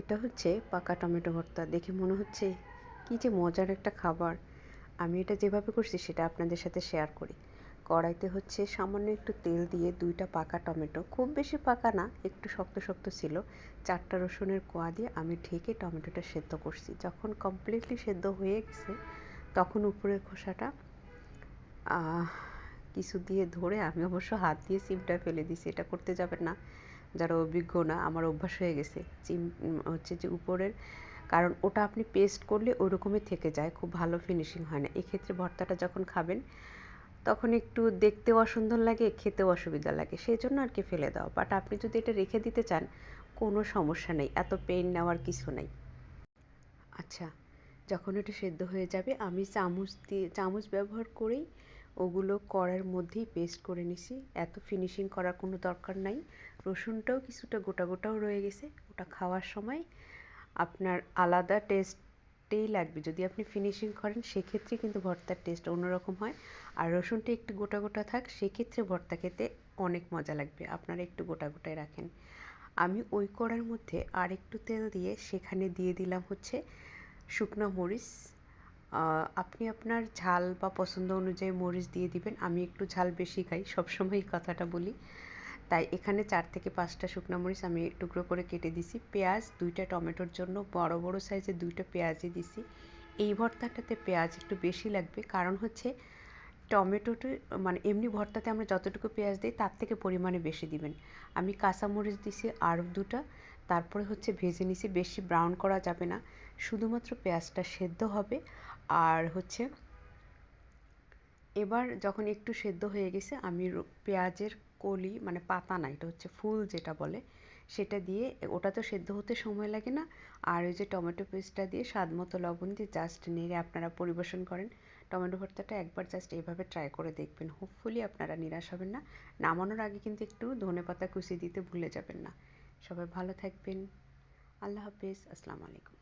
এটা হচ্ছে পাকা টমেটো ভর্তা। দেখে মনে হচ্ছে কি যে মজার একটা খাবার। আমি এটা যেভাবে করছি সেটা আপনাদের সাথে শেয়ার করি। কড়াইতে হচ্ছে সামান্য একটু তেল দিয়ে দুইটা পাকা টমেটো। খুব বেশি পাকা না, একটু শক্ত শক্ত ছিল। চারটা রসুনের কোয়া দিয়ে আমি ঢেকে টমেটোটা সেদ্ধ করছি। যখন কমপ্লিটলি সেদ্ধ হয়ে গেছে, তখন উপরের খোসাটা কিছু দিয়ে ধরে আমি অবশ্য হাত দিয়ে সিমটা ফেলে দিছি। এটা করতে যাবেন না। যারা অভিজ্ঞ না, আমার অভ্যাস হয়ে গেছে। হচ্ছে যে উপরের, কারণ ওটা আপনি পেস্ট করলে ওই রকমই থেকে যায়, খুব ভালো ফিনিশিং হয় না। এক্ষেত্রে ভর্তাটা যখন খাবেন, তখন একটু দেখতেও অসুন্দর লাগে, খেতেও অসুবিধা লাগে। সেই জন্য আর কি ফেলে দাও বাট আপনি যদি এটা রেখে দিতে চান, কোনো সমস্যা নেই, এত পেন নেওয়ার কিছু নেই। আচ্ছা যখন এটা সেদ্ধ হয়ে যাবে, আমি চামচ দিয়ে, চামচ ব্যবহার করেই ওগুলো কড়ার মধ্যেই পেস্ট করে নিছি। এত ফিনিশিং করার কোনো দরকার নাই। রসুনটাও কিছুটা গোটা গোটাও রয়ে গেছে। ওটা খাওয়ার সময় আপনার আলাদা টেস্টেই লাগবে। যদি আপনি ফিনিশিং করেন, সেক্ষেত্রে কিন্তু ভর্তার টেস্ট অন্যরকম হয়। আর রসুনটা একটু গোটা গোটা থাক, সেক্ষেত্রে ভর্তা খেতে অনেক মজা লাগবে। আপনারা একটু গোটা গোটায় রাখেন। আমি ওই কড়ার মধ্যে আর একটু তেল দিয়ে সেখানে দিয়ে দিলাম হচ্ছে শুকনো মরিচ। আপনি আপনার ঝাল বা পছন্দ অনুযায়ী মরিচ দিয়ে দিবেন। আমি একটু ঝাল বেশি খাই, সবসময় এই কথাটা বলি। তাই এখানে চার থেকে পাঁচটা শুকনো মরিচ আমি টুকরো করে কেটে দিছি। পেঁয়াজ, দুইটা টমেটোর জন্য বড় বড় সাইজের দুইটা পেঁয়াজই দিছি। এই ভর্তাটাতে পেঁয়াজ একটু বেশি লাগবে। কারণ হচ্ছে টমেটোটা মানে এমনি ভর্তাতে আমরা যতটুকু পেঁয়াজ দিই, তার থেকে পরিমাণে বেশি দিবেন। আমি কাঁচামরিচ দিছি আর দুটা। তারপরে হচ্ছে ভেজে নিছি। বেশি ব্রাউন করা যাবে না। শুধুমাত্র পেঁয়াজটা সেদ্ধ হবে। আর হচ্ছে, এবার যখন একটু সেদ্ধ হয়ে গেছে, আমি পেঁয়াজের কলি মানে পাতা না, এটা হচ্ছে ফুল যেটা বলে, সেটা দিয়ে, ওটা তো সেদ্ধ হতে সময় লাগে না। আর ওই যে টমেটো পেস্টটা দিয়ে স্বাদ মতো লবণ দিয়ে জাস্ট নেড়ে আপনারা পরিবেশন করেন। টমেটো ভর্তাটা একবার জাস্ট এইভাবে ট্রাই করে দেখবেন। হোপফুলি আপনারা নিরাশ হবেন না। নামানোর আগে কিন্তু একটু ধনে পাতা কুচি দিতে ভুলে যাবেন না। সবাই ভালো থাকবেন। আল্লাহ হাফিজ। আসসালামু আলাইকুম।